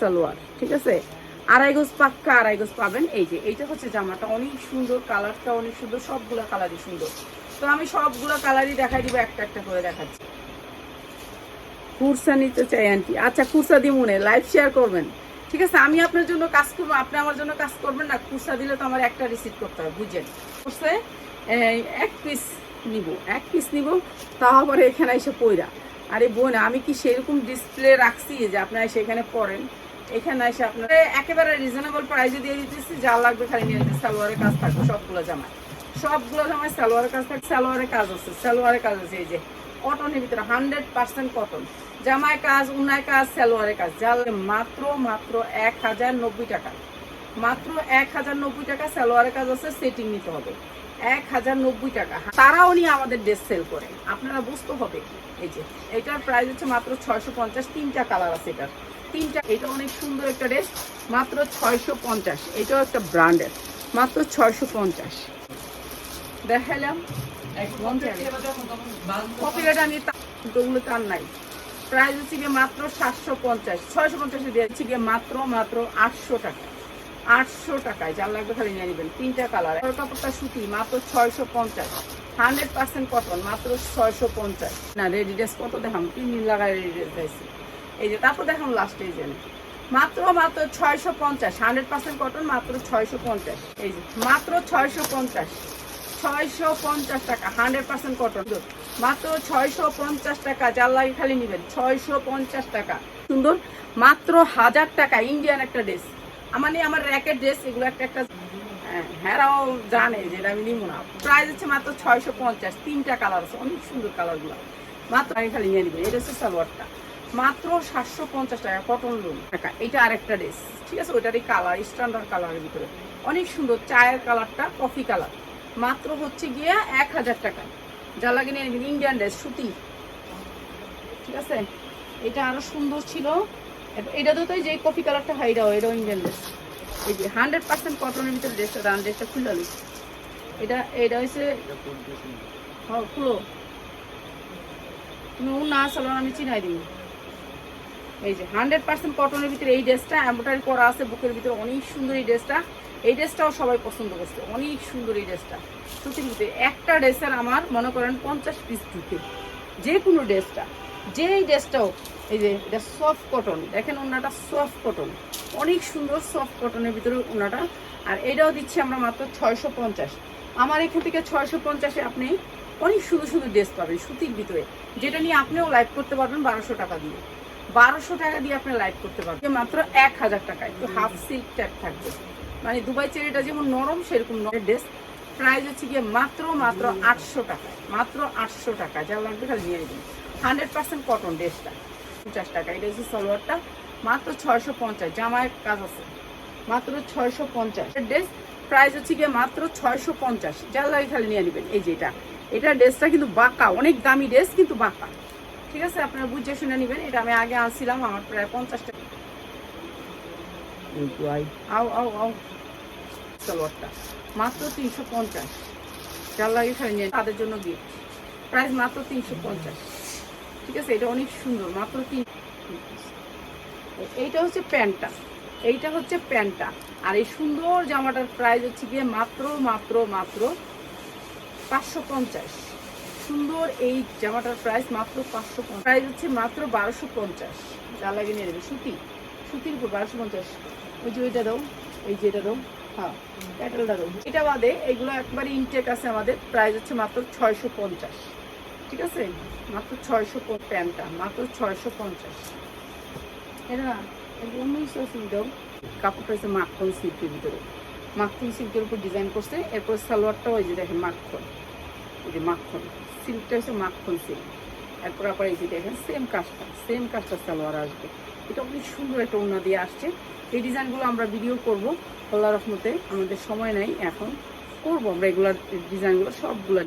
সালোয়ার, ঠিক আছে? আড়াই গোজ পাক্কা, আড়াই গোজ পাবেন। এই যে, এইটা হচ্ছে জামাটা। অনেক সুন্দর কালারটা, অনেক সুন্দর, সবগুলো কালারই সুন্দর। তো আমি সবগুলো কালারই দেখাই দিব, একটা একটা করে দেখাচ্ছি। কুরসা নিতে চাই, আন্টি। আচ্ছা কুরসা দিয়ে মনে লাইভ শেয়ার করবেন। ঠিক আছে, আমি আপনার জন্য কাজ করব। আপনি আমার জন্য কাজ করবেন না, কুরসা দিলে তো আমার একটা রিসিভ করতে হবে, বুঝছেন? কুরসে এক পিস নিব, এক পিস নিব আবার এখানে এসে পইরা। আরে বোন, আমি কি সেরকম ডিসপ্লে রাখছি যে আপনারা সেখানে পড়েন? এখানে এসে আপনার একেবারে রিজনেবল প্রাইসে দিয়ে দিতেছি, যা লাগবে খালি নিয়ে নিতে সালোয়ারের কাজ থাকবে, সবগুলো জামায় সবগুলো জামায় সালোয়ারের কাজ থাকে সালোয়ারের কাজ আছে, সালোয়ারের কাজ আছে, এই যে কটনের ভিতরে হান্ড্রেড পার্সেন্ট কটন জামায় কাজ উনায় কাজ, সালোয়ারের কাজ, যা মাত্র মাত্র এক হাজার নব্বই টাকা। মাত্র এক হাজার নব্বই টাকা সালোয়ারের কাজ আছে সেটিং নিতে হবে। এক হাজার নব্বই টাকা। তারাও নিয়ে আমাদের ড্রেস সেল করে। আপনারা বুঝতে হবে এই যে, এটার প্রাইস হচ্ছে মাত্র ছয়শো পঞ্চাশ, তিনটা কালার আছে এটার। তিনটা, এটা অনেক সুন্দর একটা ড্রেস মাত্র ছয়শো পঞ্চাশ। এটাও একটা ব্র্যান্ডের মাত্র ছয়শো পঞ্চাশ। দেখালাম কপিরাইট আমি তার নাই। প্রাইস হচ্ছে গিয়ে মাত্র সাতশো পঞ্চাশ, ছয়শো পঞ্চাশে দিয়েছি গিয়ে মাত্র মাত্র আটশো টাকা। আটশো টাকায়, যার লাগবে খালি নিয়ে নেবেন। তিনটা কালার কাপড়টা সুতি, মাত্র ছয়শো পঞ্চাশ। হান্ড্রেড পার্সেন্ট কটন মাত্র ছয়শো পঞ্চাশ। না রেডি ড্রেস কত দেখাম? তিন দিন লাগায় রেডি ড্রেস দিয়েছি এই যে, তারপর দেখাম লাস্টে এই জন্য মাত্র মাত্র ছয়শো পঞ্চাশ। হান্ড্রেড পার্সেন্ট কটন মাত্র ছয়শো পঞ্চাশ। এই যে, মাত্র ছয়শো পঞ্চাশ। ছয়শো পঞ্চাশ টাকা, হান্ড্রেড পার্সেন্ট কটন মাত্র ছয়শো পঞ্চাশ টাকা, যার লাগে খালি নেবেন। ছয়শো পঞ্চাশ টাকা। সুন্দর, মাত্র হাজার টাকা ইন্ডিয়ান একটা ড্রেস আমার নিয়ে আমার র্যাকেট ড্রেস এগুলো একটা একটা হ্যাঁ, জানে যে এটা আমি নিব না। প্রাইস হচ্ছে মাত্র ছয়শো পঞ্চাশ তিনটা কালার আছে অনেক সুন্দর কালারগুলো মাত্র আমি খালি নিয়ে নেবেন এটা হচ্ছে সালোয়ারটা। মাত্র সাতশো পঞ্চাশ টাকা কটন লোন টাকা এটা আরেকটা ড্রেস ঠিক আছে? ওইটারই কালার স্ট্যান্ডার্ড কালারের ভিতরে। অনেক সুন্দর চায়ের কালারটা কফি কালার মাত্র হচ্ছে গিয়ে এক হাজার টাকা। যা লাগে নিয়ে ইন্ডিয়ান ড্রেস সুতি। ঠিক আছে? এটা আরও সুন্দর ছিল। এটা তো যে কফি কালারটা হয়, এটাও ইন্ডিয়ান ড্রেস এই যে হান্ড্রেড পার্সেন্ট কটনের ভিতরে ড্রেসটা দাম ড্রেসটা খুলে এটা এটা হচ্ছে হ্যাঁ খুলো তুমি ও না চালো আমি চিনাই দিই এই যে হান্ড্রেড পার্সেন্ট কটনের ভিতরে এই ড্রেসটা এম্ব্রয়ডারি করা আছে বুকের ভিতরে, অনেক সুন্দর এই ড্রেসটা এই ড্রেসটাও সবাই পছন্দ করছে, অনেক সুন্দর এই ড্রেসটা সত্যি একটা ড্রেসের আমার মনে করেন পঞ্চাশ পিস ঢুকে যে কোনো ড্রেসটা যেই ড্রেসটাও এই যে এটা সফট কটন দেখেন ওনাটা সফট কটন অনেক সুন্দর সফট কটনের ভিতরে ওনাটা আর এটাও দিচ্ছি আমরা মাত্র ছয়শো পঞ্চাশ। আমার এখান থেকে ছয়শো পঞ্চাশে আপনি অনেক সুন্দর সুন্দর ড্রেস পাবেন সুতির ভিতরে, যেটা নিয়ে আপনিও লাইভ করতে পারবেন বারোশো টাকা দিয়ে। বারোশো টাকা দিয়ে আপনি লাইভ করতে পারবেন। মাত্র এক হাজার টাকা একটু হাফ সিল্ক ট্যাপ থাকবে। মানে দুবাই চেরিটা যেমন নরম, সেরকম নরম ড্রেস। প্রাইস হচ্ছে গিয়ে মাত্র মাত্র আটশো টাকা মাত্র আটশো টাকা যা লাগবে খালি নিয়ে হান্ড্রেড পার্সেন্ট কটন ড্রেসটা পঞ্চাশ টাকা। এটা হচ্ছে সালোয়ারটা। মাত্র ছয়শো পঞ্চাশ। জামায় কাজ আছে। মাত্র ছয়শো পঞ্চাশ। ড্রেস প্রাইস হচ্ছে গিয়ে মাত্র ছয়শো পঞ্চাশ। যা লাগে খালি নিয়ে নেবেন। এই যে এটা। এটা ড্রেসটা কিন্তু বাঁকা। অনেক দামি ড্রেস কিন্তু বাঁকা। ঠিক আছে? আপনারা বুঝে শুনে নেবেন। এটা আমি আগে আনছিলাম। আমার প্রায় পঞ্চাশ টাকা। আও আও আও। সালোয়ারটা। মাত্র তিনশো পঞ্চাশ। যার লাগে খালি নিয়ে তাদের জন্য গিফট প্রাইস মাত্র তিনশো পঞ্চাশ। ঠিক আছে? এটা অনেক সুন্দর। মাত্র তিন এইটা হচ্ছে প্যান্টটা। এইটা হচ্ছে প্যান্টটা। আর এই সুন্দর জামাটার প্রাইস হচ্ছে গিয়ে মাত্র মাত্র মাত্র পাঁচশো পঞ্চাশ। সুন্দর এই জামাটার প্রাইস মাত্র পাঁচশো প্রাইস হচ্ছে মাত্র বারোশো পঞ্চাশ। যা লাগে নিয়ে নেবে। সুতি। সুতির উপর বারোশো পঞ্চাশ। ওই যে ওইটা দাও। এই যে এটা দাও। হ্যাঁ প্যাটেলটা দাও। এটা বাদে এগুলো একবারে ইনটেক আছে আমাদের। প্রাইস হচ্ছে মাত্র ছয়শো পঞ্চাশ। ঠিক আছে? মাত্র ছয়শো প্যান্টটা, মাত্র ছয়শো পঞ্চাশ। এগুলো উনিশশো দাও কাপড়টা হচ্ছে মাখন সিল্কের ভিতরে। মাখন সিল্কের উপর ডিজাইন করছে, এরপর সালোয়ারটাও ওই যে দেখেন মাখন। এই যে মাখন। সিল্কটা হচ্ছে মাখন সিল্ক। এরপর আবার এই যে দেখেন সেম কাজটা সেম কাজটা সালোয়ার আসবে। এটা অনেক সুন্দর একটা উন্না দিয়ে আসছে। এই ডিজাইনগুলো আমরা ভিডিও করব। আল্লাহ রহমতে আমাদের সময় নাই, এখন করব আমরা এগুলার ডিজাইনগুলো সবগুলো